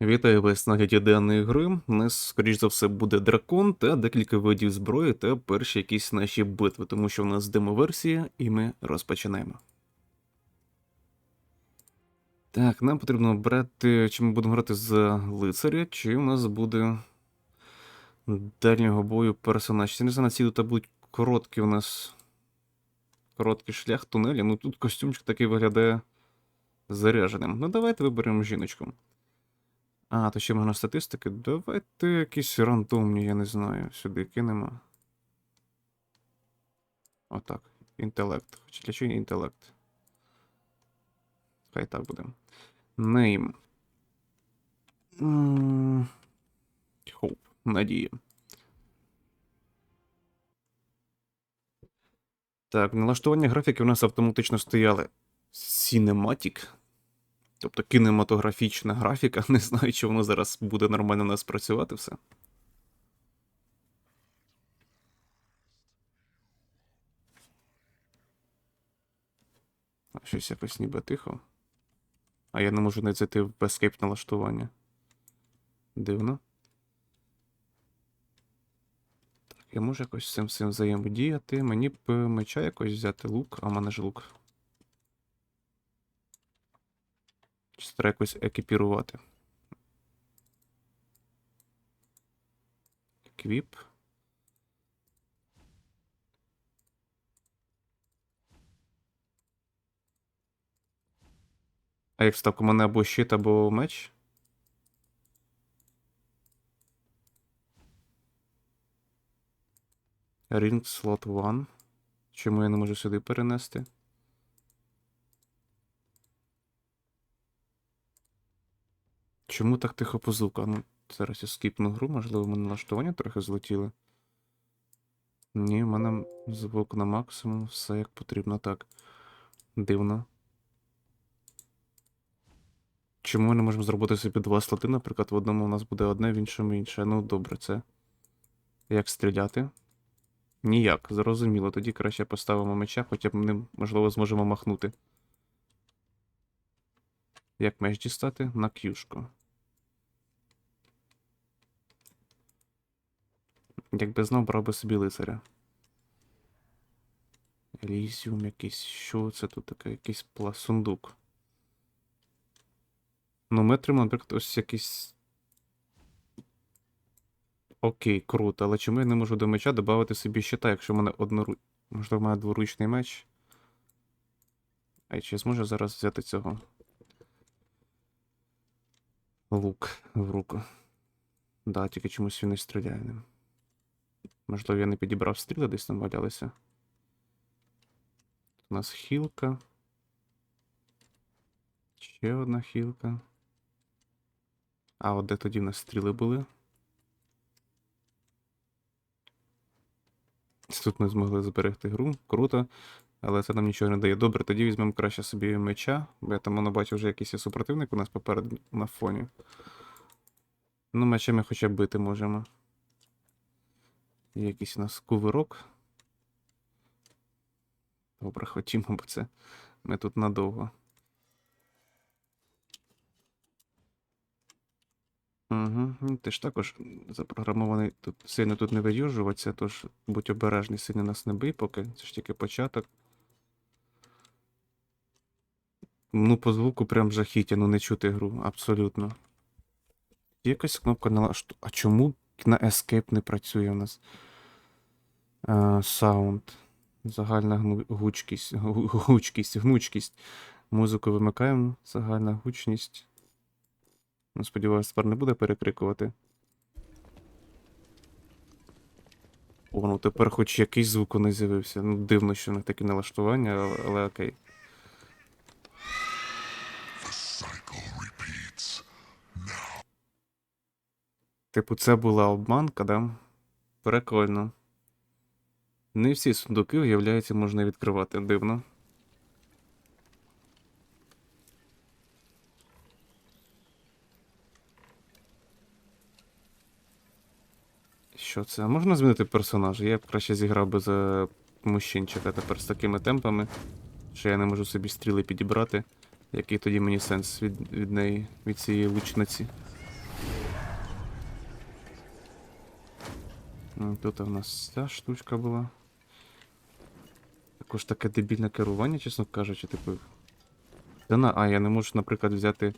Вітаю вас на гляді даної гри. У нас, скоріш за все, буде дракон та декілька видів зброї та перші якісь наші битви, тому що в нас демо-версія, і ми розпочинаємо. Так, нам потрібно обрати, чи ми будемо грати за лицаря, чи у нас буде дальнього бою персонаж. Я не знаю, ці тут будуть короткі у нас. Короткий шлях тунелі. Ну тут костюмчик такий виглядає заряженим. Ну давайте виберемо жіночку. А, то ще можна статистики. Давайте якісь рандомні, я не знаю. Сюди кинемо. Отак. Інтелект. Хоч для чого інтелект? Хай так буде. Name. Hope. Надія. Так, налаштування графіки у нас автоматично стояли. Cinematic. Тобто кінематографічна графіка. Не знаю, чи воно зараз буде нормально у нас працювати все. А, Щось якось ніби тихо. А я не можу не зайти в Escape налаштування. Дивно. Так, я можу якось з цим всім взаємодіяти. Мені б меча якось взяти лук, а в мене ж лук. Чи треба якось екіпірувати? Еквіп. А як вставка у мене або щит, або меч? Ring slot 1. Чому я не можу сюди перенести? Чому так тихо по звуку? Ну, зараз я скіпну гру, можливо, мене налаштування трохи злетіли. Ні, в мене звук на максимум, все як потрібно так. Дивно. Чому ми не можемо зробити собі два слоти, наприклад, в одному у нас буде одне, в іншому інше. Ну, добре, це. Як стріляти? Ніяк, зрозуміло. Тоді краще поставимо меча, хоча б ним, можливо, зможемо махнути. Як меч дістати? На кюшку. Якби знов брав би собі лицаря. Елізіум якийсь. Що це тут таке? Якийсь пла... сундук. Ну, ми отримали, наприклад, ось якийсь. Окей, круто, але чому я не можу до меча додати собі щита, якщо в мене однору... Можливо, в мене дворучний меч. А чи я зможу зараз взяти цього? Лук в руку. Да, тільки чомусь він не стріляє ним. Можливо, я не підібрав стріли, десь там валялися. У нас хілка. Ще одна хілка. А от де тоді в нас стріли були? Тут ми змогли зберегти гру. Круто. Але це нам нічого не дає. Добре, тоді візьмемо краще собі меча, бо я там воно бачу вже якийсь супротивник у нас попереду на фоні. Ну, мечем ми хоча б бити можемо. Якийсь у нас кувирок. Добре, хотімо, бо це ми тут надовго. Угу. Ти ж також запрограмований тут сильно тут не виюжуватися, тож будь обережний, сильно нас не бий поки. Це ж тільки початок. Ну, по звуку прям жахіття, ну не чути гру, абсолютно. Якась кнопка налашту. А чому на Escape не працює у нас? Саунд. Загальна гну... гучкість. Гучкість, гнучкість. Музику вимикаємо. Загальна гучність. Ну, сподіваюся, тепер не буде перекрикувати. О, ну тепер хоч якийсь звук не з'явився. Ну, дивно, що не таке налаштування, але, але окей. Типу, це була обманка, да? Прикольно. Не всі сундуки, виявляється, можна відкривати. Дивно. Що це? Можна змінити персонажа? Я б краще зіграв би за мужчинчика тепер з такими темпами, що я не можу собі стріли підібрати. Який тоді мені сенс від, від неї, від цієї лучниці? Тут у нас ця штучка була. Також таке дебільне керування, чесно кажучи, типу. Та на, а, я не можу, наприклад, взяти.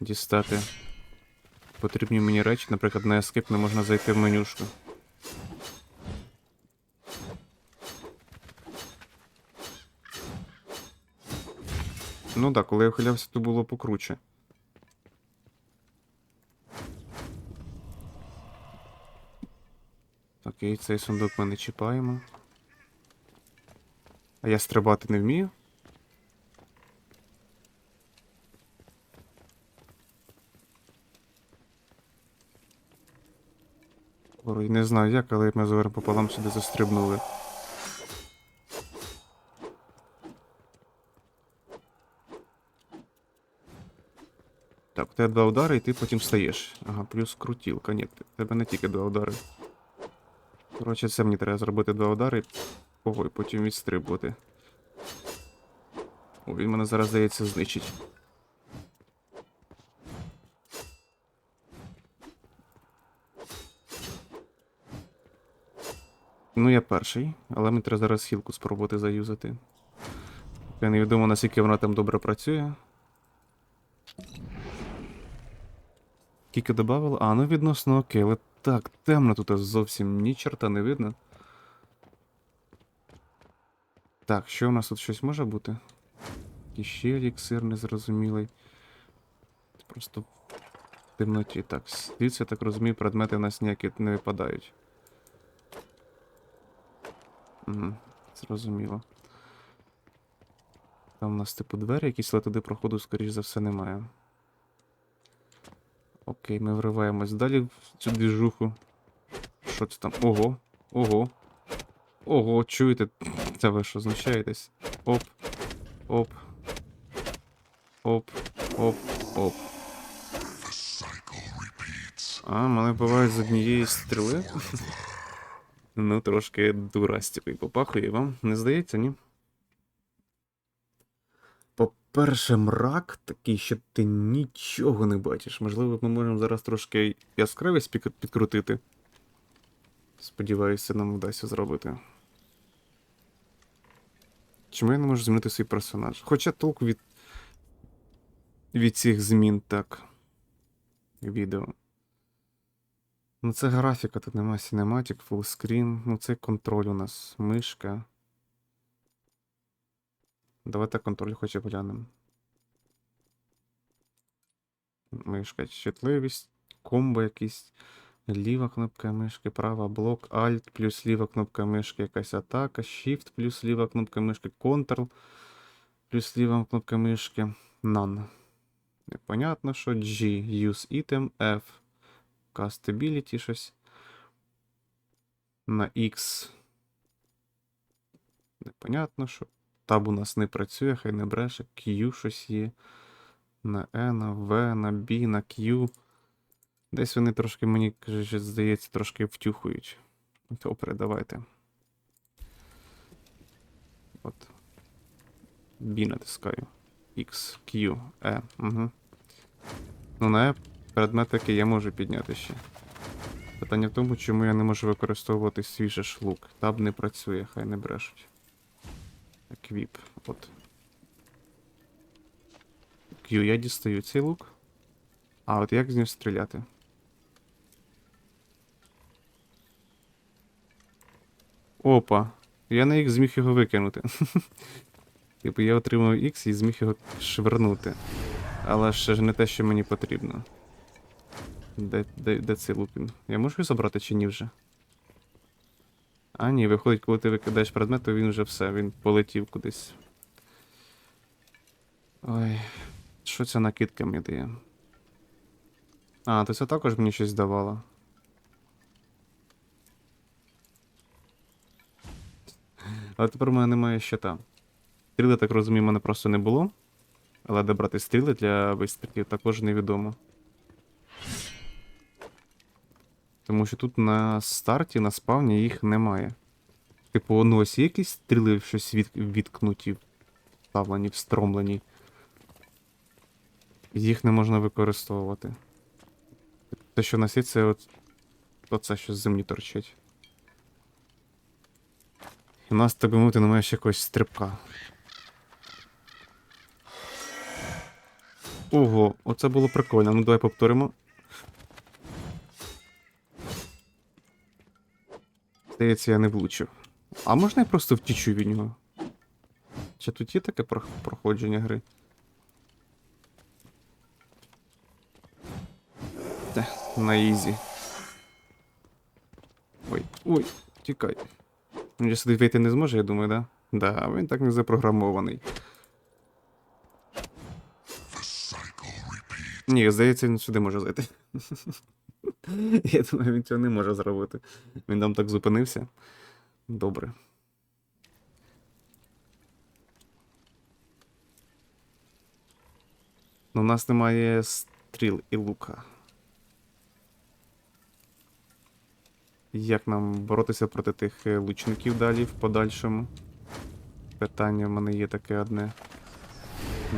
Дістати. Потрібні мені речі, наприклад, на Escape не можна зайти в менюшку. Ну так, коли я ухилявся, то було покруче. Окей, цей сундук ми не чіпаємо. А я стрибати не вмію. Ой, не знаю як, але ми зараз пополам сюди застрибнули. Так, у тебе два удари, і ти потім встаєш. Ага, плюс крутілка. Ні, тебе не тільки два удари. Коротше, це мені треба зробити два удари. Ого, і потім відстрибувати. О, він мене зараз, здається, знищить. Ну, я перший, але мені треба зараз хілку спробувати заюзати. Я невідомо, наскільки вона там добре працює. Скільки додавало? А, ну відносно окей, але так, темно тут зовсім ні чорта не видно. Так, що у нас тут щось може бути? І ще еліксир незрозумілий. Просто в темноті. Так, звідси, я так розумію, предмети в нас ніякі не випадають. Угу, зрозуміло. Там у нас типу двері якісь, але туди проходу, скоріш за все, немає. Окей, ми вриваємось далі в цю двіжуху. Що це там? Ого, ого. Ого, чуєте? Це ви що, знущаєтесь? Оп. Оп. Оп. Оп. Оп. А, мене бувають з однієї стріли. ну, трошки дурастівий попахує вам. Не здається, ні? По-перше, мрак такий, що ти нічого не бачиш. Можливо, ми можемо зараз трошки яскравість підкрутити. Сподіваюся, нам вдасться зробити. Чому я не можу змінити свій персонаж? Хоча толку від. від цих змін так. Відео. Ну, це графіка, тут нема cinematic, fullscreen. Ну, це контроль у нас. Мишка. Давайте контроль хоч і глянемо. Мишка, чутливість, комбо якісь. Ліва кнопка мишки, права блок, Alt плюс ліва кнопка мишки, якась атака, Shift плюс ліва кнопка мишки, Ctrl плюс ліва кнопка мишки, None. Непонятно, що G, Use Item, F, Castability щось. На X. Непонятно, що. Таб у нас не працює, хай не бреше. Q щось є. На E, на V, на B, на Q. Десь вони трошки, мені каже, здається, трошки втюхують. Добре, давайте. От. B натискаю. X, Q, E. Угу. Ну, на E предметики я можу підняти ще. Питання в тому, чому я не можу використовувати свіжий ж лук. Таб не працює, хай не брешуть. Еквіп. От. Q, я дістаю цей лук. А от як з нього стріляти? Опа. Я на X зміг його викинути. Типу я отримав X і зміг його швирнути. Але ще ж не те, що мені потрібно. Де, де, де цей лук? він? Я можу його забрати чи ні вже? А, ні, виходить, коли ти викидаєш предмет, то він вже все, він полетів кудись. Ой, що ця накидка мені дає? А, то це також мені щось давало. Але тепер у мене немає щита. Стріли, так розумію, мене просто не було. Але де брати стріли для вистрілів також невідомо. Тому що тут на старті, на спавні їх немає. Типу, ну ось якісь стріли в щось від... відкнуті, вставлені, встромлені. Їх не можна використовувати. Те, що у нас є, це от оце що з землі торчить. У нас, так би мовити, немає ще якогось стрибка. Ого, оце було прикольно. Ну давай повторимо. Здається, я не влучив. А можна я просто втічу від нього? Чи тут є таке проходження гри? Та, на ізі. Ой, ой, тікай. Він же сюди вийти не зможе, я думаю, да? Да, він так не запрограмований. Ні, здається, він сюди може зайти. Я думаю, він цього не може зробити. Він там так зупинився. Добре. Ну, у нас немає стріл і лука. Як нам боротися проти тих е, лучників далі в подальшому? Питання в мене є таке одне.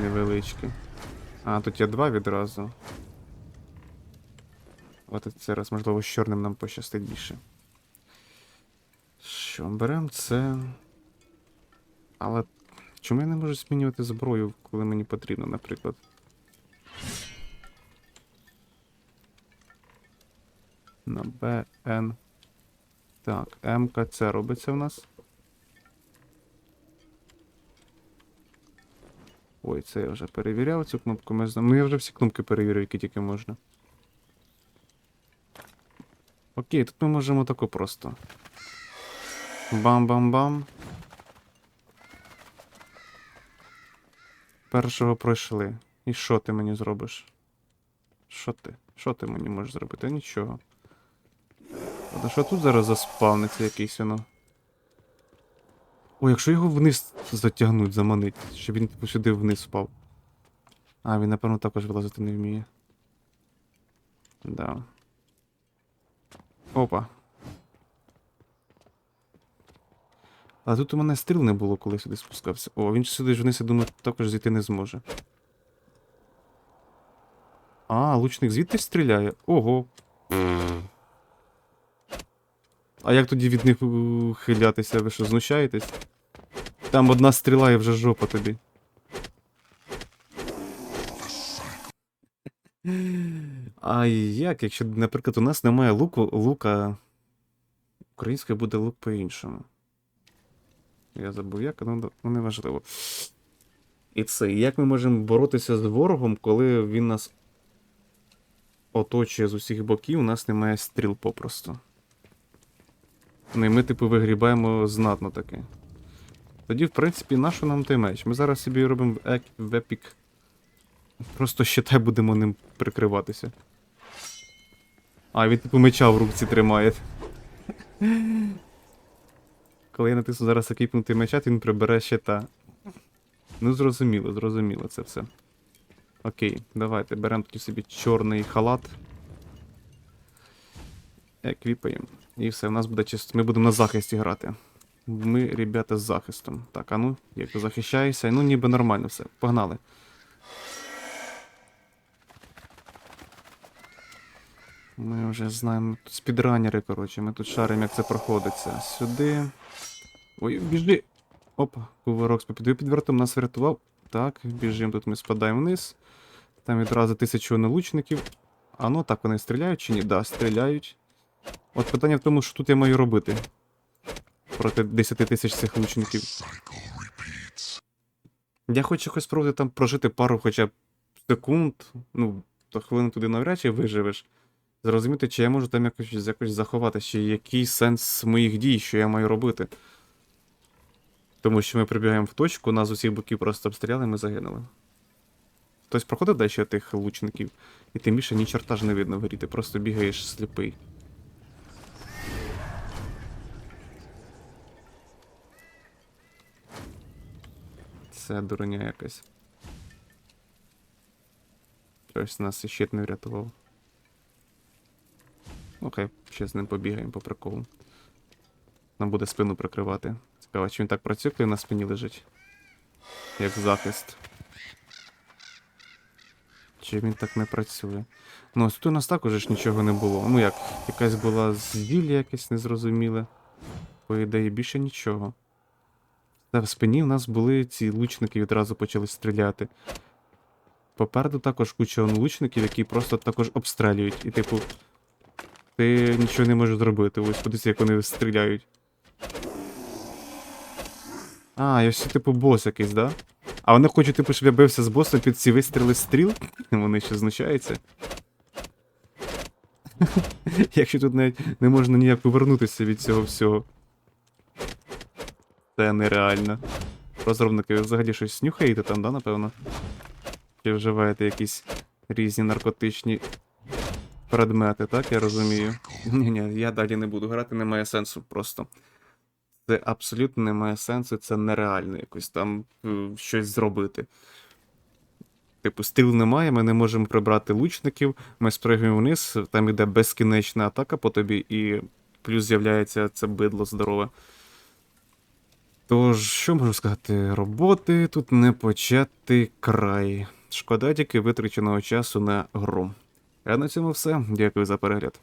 Невеличке. А, тут є два відразу. От раз, можливо, з чорним нам пощастить більше. Що, беремо це. Але чому я не можу змінювати зброю, коли мені потрібно, наприклад? На БН. Так, МК це робиться в нас. Ой, це я вже перевіряв цю кнопку. Ми знаємо. Ну я вже всі кнопки перевірив, які тільки можна. Окей, тут ми можемо тако просто. Бам-бам-бам. Першого пройшли. І що ти мені зробиш? Що ти? Що ти мені можеш зробити? Нічого. А що тут зараз заспавниться якийсь воно? О, якщо його вниз затягнуть, заманить, щоб він типу сюди вниз впав. А, він, напевно, також вилазити не вміє. Да. Опа. А тут у мене стріл не було, коли сюди спускався. О, він сюди ж вниз, я думаю, також зійти не зможе. А, лучник звідти стріляє. Ого. А як тоді від них ухилятися? Ви що, знущаєтесь? Там одна стріла і вже жопа тобі. А як, якщо, наприклад, у нас немає луку, лука. Українською буде лук по-іншому. Я забув як, ну, ну неважливо. І це, як ми можемо боротися з ворогом, коли він нас оточує з усіх боків, у нас немає стріл попросту. Ну і ми, типу, вигрібаємо знатно таки. Тоді, в принципі, нащо нам той меч? Ми зараз собі робимо в, епік. Просто щитай будемо ним прикриватися. А, він типу меча в руці тримає. Коли я натисну зараз екіпнути меча, то він прибере щита. Ну, зрозуміло, зрозуміло це все. Окей, давайте беремо тоді собі чорний халат. Еквіпаємо. І все, у нас буде чисто. Ми будемо на захисті грати. Ми, ребята, з захистом. Так, а ну, як ти захищаєшся? Ну, ніби нормально все. Погнали. Ми вже знаємо. Тут спідранери, коротше, ми тут шаримо, як це проходиться. Сюди. Ой, біжи. Опа, кувырок з попід підвертом нас врятував. Так, біжимо, тут ми спадаємо вниз. Там відразу тисячу налучників. А ну так, вони стріляють чи ні? Да, стріляють. От питання в тому, що тут я маю робити. Проти 10 тисяч цих лучників. Я хочу якось спробувати там прожити пару хоча б секунд. Ну, то хвилину туди навряд чи виживеш. Зрозуміти, чи я можу там якось, якось заховати, чи який сенс моїх дій, що я маю робити. Тому що ми прибігаємо в точку, нас з усіх боків просто обстріляли, ми загинули. Хтось проходив далі тих лучників, і тим більше ні чорта ж не видно в грі, ти просто бігаєш сліпий. Це дурня якась. Щось нас щит не врятував. Окей, ще з ним побігаємо по приколу. Нам буде спину прикривати. Цікаво, чи він так працює, коли на спині лежить? Як захист. Чи він так не працює? Ну, ось тут у нас також ж нічого не було. Ну як, якась була звілля якесь незрозуміле. По ідеї, більше нічого. Та в спині в нас були ці лучники і одразу почали стріляти. Попереду також куча лучників, які просто також обстрілюють. І, типу, ти нічого не можеш зробити. Ось подивіться, як вони стріляють. А, і ось, типу, бос якийсь, да? А вони хочуть, типу, щоб я бився з босом під ці вистріли стріл. Вони ще знущаються. Якщо тут навіть не можна ніяк повернутися від цього всього. Це нереально. Розробники, взагалі щось нюхаєте там, да, напевно? Чи вживаєте якісь різні наркотичні предмети, так, я розумію? Ні-ні, я далі не буду грати, немає сенсу просто. Це абсолютно немає сенсу, це нереально якось там е, щось зробити. Типу, стріл немає, ми не можемо прибрати лучників, ми спригуємо вниз, там іде безкінечна атака по тобі, і плюс з'являється це бидло здорове. Тож, що можу сказати, роботи тут не почати край. Шкода тільки витраченого часу на гру. А на цьому все. Дякую за перегляд.